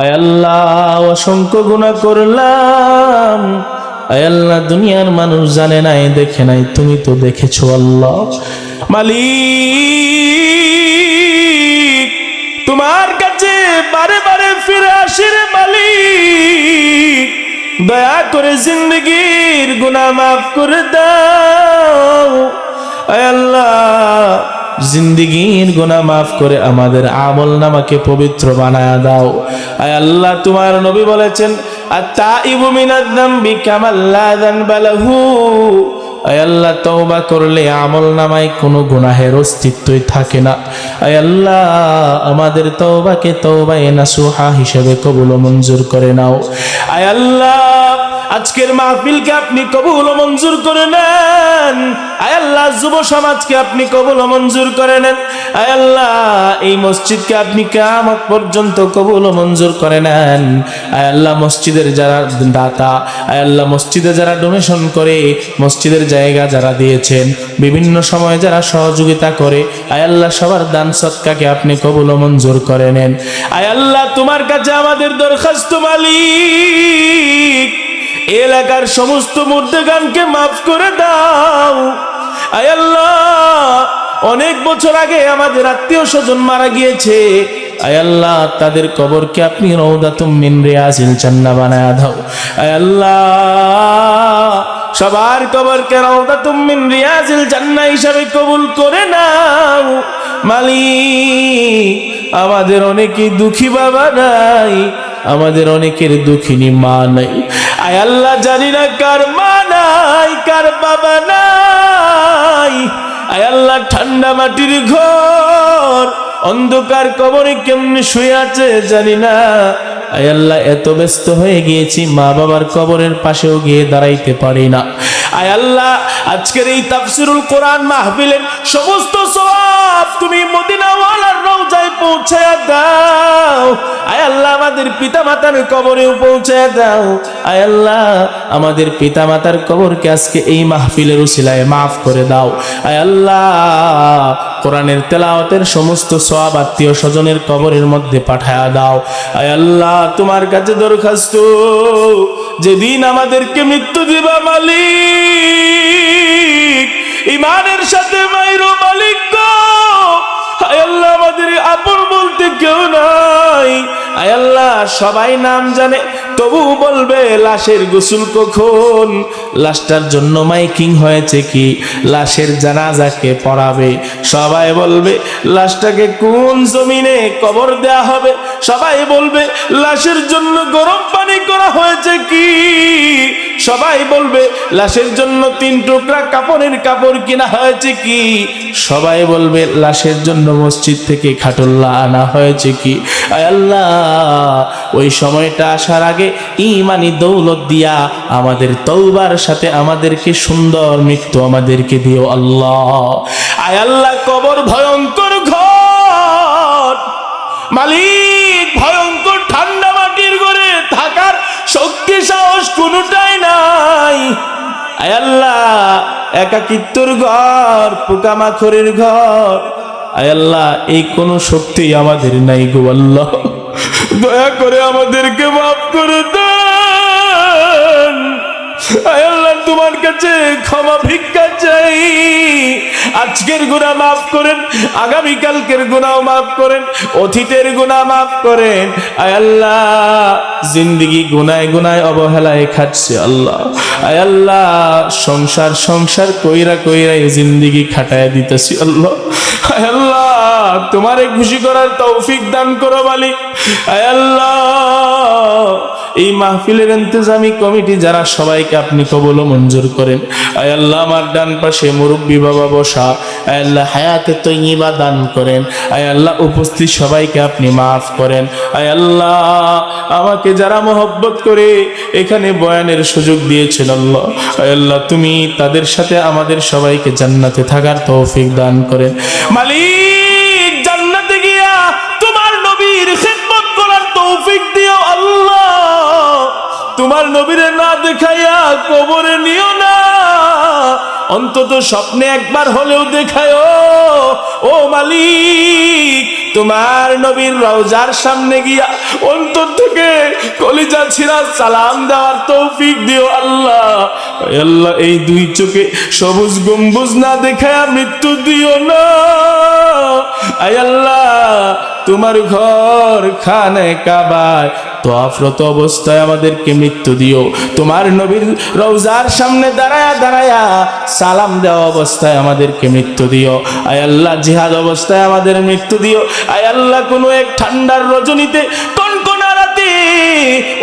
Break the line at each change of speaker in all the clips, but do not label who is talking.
আয় আল্লাহ, অসংখ্য গুণা করলাম। আয় আল্লাহ, দুনিয়ার মানুষ জানে নাই, দেখে নাই, তুমি তো দেখেছ আল্লাহ। মালিক, তোমার কাছে বারে বারে ফিরে আসি রে দয়া করে জিন্দগির গুনাহ মাফ করে দাও। আয় আল্লাহ জিন্দিগির গুনাহ মাফ করে আমাদের আমল নামাকে পবিত্র বানায় দাও। আয় আল্লাহ, তোমার নবী বলেছেন, আত্তাইবু মিনাদ যামবি কামাল্লা যানবা লাহু। আল্লাহ, তওবা করলে আমল নামায় কোনো গুনাহের অস্তিত্বই থাকে না। আল্লাহ, আমাদের তওবাকে তওবায়ে নাসুহা হিসেবে কবুল মঞ্জুর করে নাও। আয় আল্লাহ আজকের মাহফিলকে আপনি কবুল ও মঞ্জুর করে নেন। আয় আল্লাহ, যুব সমাজকে আপনি কবুল ও মঞ্জুর করে নেন। আয় আল্লাহ, এই মসজিদকে আপনি কিয়ামত পর্যন্ত কবুল ও মঞ্জুর করে নেন। আয় আল্লাহ, মসজিদের যারা দাতা, আয় আল্লাহ, মসজিদে যারা ডোনেশন করে, মসজিদের জায়গা যারা দিয়েছেন, বিভিন্ন সময় যারা সহযোগিতা করে, আয় আল্লাহ, সবার দান সৎকাকে আপনি কবুল ও মঞ্জুর করে নেন। আয় আল্লাহ, তোমার কাছে আমাদের দরখাস্ত মালিক। এলাকার সমস্ত মুর্দেগানকে মাফ করে দাও। আয় আল্লাহ, অনেক বছর আগে আমাদের আত্মীয় স্বজন মারা গিয়েছে। আয় আল্লাহ, তাদের কবরকে আপনি রৌদাতুম মিন রিয়াজিল জান্নাহ বানায়া দাও। আয় আল্লাহ, সবার কবরকে রৌদাতুম মিন রিয়াজিল জান্নাহ হিসাবে কবুল করে নাও। মালিক, আমাদের অনেকেই দুঃখী বাবা নাই, আমাদের অনেকের দুঃখিনী মা নাই। আয় আল্লাহ জানি না কার মা নাই, কার বাবা নাই। আয় আল্লাহ ঠান্ডা মাটির ঘর, অন্ধকার কবরে কেমনি শুয়ে আছে জানি না। আয় আল্লাহ, এত ব্যস্ত হয়ে গিয়েছি মা বাবার কবরের পাশেও গিয়ে দাঁড়াইতে পারি না। আয় আল্লাহ, আজকের এই তাফসিরুল কোরআন মাহফিলের সমস্ত সওয়াব তুমি মদিনাওয়ালার রওজায় পৌঁছায় দাও। আয় আল্লাহ, আমাদের পিতামাতার কবরেও পৌঁছায় দাও। আয় আল্লাহ, আমাদের পিতামাতার কবরকে আজকে এই মাহফিলের উসিলায় মাফ করে দাও। আয় আল্লাহ, কোরআনের তেলাওয়াতের সমস্ত সওয়াব আত্মীয় স্বজনের কবরের মধ্যে পাঠায়া দাও। আয় আল্লাহ, তোমার কাছে দরখাস্ত, যেদিন আমাদেরকে মৃত্যু দিবা মালিক। ইমানের সাথে মাইরো মালিক গো। আল্লাহ, আমাদের আপন বলতে কেউ নাই। আল্লাহ, সবাই নাম জানে। তবু বলবে, লাশের গোসল কখন? লাশটার জন্য মাইকিং হয়েছে কি? লাশের জানাজাকে পড়াবে। সবাই বলবে, লাশটাকে কোন জমিনে কবর দেয়া হবে? সবাই বলবে, লাশের জন্য গরম পানি করা হয়েছে কি? সবাই বলবে, লাশের জন্য তিন টুকরা কাপড়ের কাপড় কিনা হয়েছে কি? সবাই বলবে, লাশের জন্য মসজিদ থেকে খাটুল্লা আনা হয়েছে কি? আল্লাহ, ওই সময়টা আসার আগে ইমানি দৌলত দিয়া আমাদের তৌবার সাথে আমাদেরকে সুন্দর মৃত্যু আমাদেরকে দিও আল্লাহ। আয় আল্লাহ, কবর ভয়ঙ্কর ঘর। মালিক, ভয়ঙ্কর ঠান্ডা মাটির ঘরে থাকার শক্তি, সাহস কোনোটাই নাই। আয় আল্লাহ, একাকিত্বর ঘর পোকামাখরের ঘর। আয় আল্লাহ, এই কোন শক্তি আমাদের নাই গো আল্লাহ। দয়া করে আমাদেরকে মাফ করে আয় আল্লাহ, তোমার কাছে ক্ষমা ভিক্ষা চাই। আজকের গুনাহ মাফ করেন আগামী কালকের গুনাহ মাফ করেন, অতীতের গুনাহ মাফ করেন। আল্লাহ, জিন্দিগি গুনায় গুনায় অবহেলায় খাচ্ছে আল্লাহ। আয় আল্লাহ, সংসার সংসার কইরা কইরা এই জিন্দিগি খাটায় দিতেছি আল্লাহ। আল্লাহ, তোমারে খুশি করার তৌফিক দান করো আয় আল্লাহ এই মাহফিলের ইন্তজামি কমিটি যারা, সবাইকে আপনি কবল মঞ্জুর করেন। আয় আল্লাহ, আমার ডান পাশে মুরব্বী বাবা বসা। আয় আল্লাহ, হায়াতে তৈবা দান করেন। আয় আল্লাহ, উপস্থিত সবাইকে আপনি মাফ করেন। আয় আল্লাহ, আমাকে যারা মোহব্বত করে এখানে বয়ানের সুযোগ দিয়েছেন আল্লাহ। আয় আল্লাহ, তুমি তাদের সাথে আমাদের সবাইকে জান্নাতে থাকার তৌফিক দান করেন। মালিক, জান্নাতে গিয়া তোমার নবীর করার তৌফিক দিও আল্লাহ। তোমার নবীরে না দেখাইয়া কবরে নিও না। অন্তত স্বপ্নে একবার হলেও দেখায় ও মালিক, তোমার নবীর রওজার সামনে গিয়া অন্তর থেকে কলিজা ছিড়া সালাম দেওয়ার তৌফিক দিও আল্লাহ। আল্লাহ, এই দুই চোখে সবুজ গম্বুজ না দেখায় মৃত্যু দিও না। আয় আল্লাহ তোমার ঘর খানে কাবায়। তোয়াফরত অবস্থায় আমাদেরকে মৃত্যু দিও। তোমার নবীর রৌজার সামনে দাঁড়ায়া দাঁড়ায়া সালাম দেওয়া অবস্থায় আমাদেরকে মৃত্যু দিও। আয় আল্লাহ, জিহাদ অবস্থায় আমাদের মৃত্যু দিও। আয় আল্লাহ, কোনো এক ঠান্ডার রজনীতে কনকনা রাতে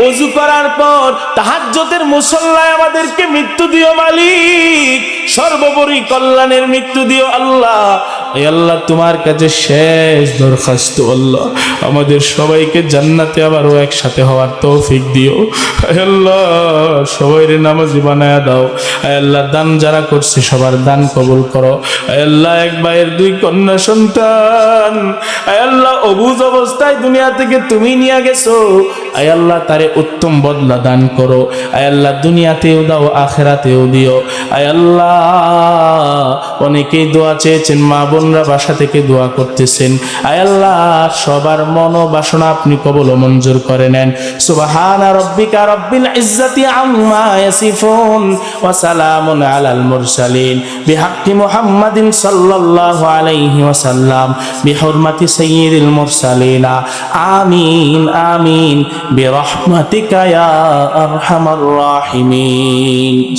অজু করার পর তাহাজ্জতের মুসল্লায় আমাদেরকে মৃত্যু দিও মালিক। সর্বোপরি কল্যাণের মৃত্যু দিও আল্লাহ। আল্লাহ, তোমার কাছে শেষ দরখাস্ত, আল্লাহ। আমাদের সবাইকে জান্নাতে আবারও একসাথে হওয়ার তৌফিক দিও। আল্লাহ সবাই রে নামাজি বানায়া দাও। আল্লাহ, দান যারা করছে, সবার দান কবুল করো। আল্লাহ, এক ভাইয়ের দুই কন্যা সন্তান। আল্লাহ, অবুজ অবস্থায় দুনিয়া থেকে তুমি নিয়ে গেছো। আল্লাহ, তারে উত্তম বদলা দান করো। আল্লাহ, দুনিয়াতেও দাও, আখেরাতেও দিও। আল্লাহ অনেকেই দোয়া চেয়েছেন, মা বোনরা বাসা থেকে দোয়া করতেছেন। আয় আল্লাহ, সবার মনোবাসনা আপনি কবল মঞ্জুর করে নেন। সুবহানা রব্বিকা রব্বিল ইজ্জাতি আম্মা ইয়াসিফুন ওয়া সালামুন আলাল মুরসালিন। বিহাক্কি মুহাম্মাদিন সাল্লাল্লাহু আলাইহি ওয়াসাল্লাম। বিহুরমাতি সাইয়্যিদিল মুরসালিনা। আমিন আমিন। ইয়া আরহামার রাহিমিন।